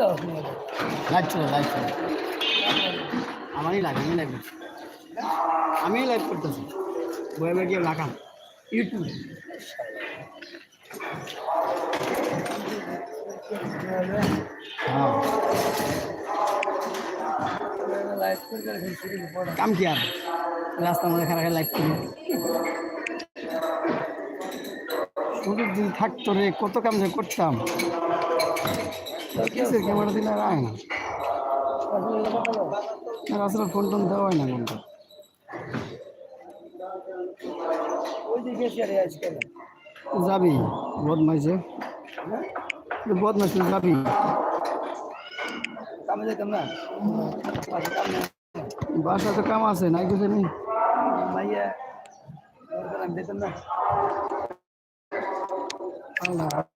চলো লাইভ চলো আমারই লাইভ আমি লাইভ আমি লাইভ করতেছি। বয়ে বয়ে গিয়ে লাগাম। ইউটিউব হ্যাঁ। কাম কি আর? রাস্তার মধ্যে খারাপ লাইভ করি শুধু দিন থাকতো রে, কত কাম যে করতাম? কিসের ক্যামেরা দিলে আর আয়? না আসলে ফোন টোন দেওয়া হয় না কোনটা যাবি বদমাইছে বদমাইছে যাবি? বাসা তো কাম আছে, নাই কিছু নেই। না Allah.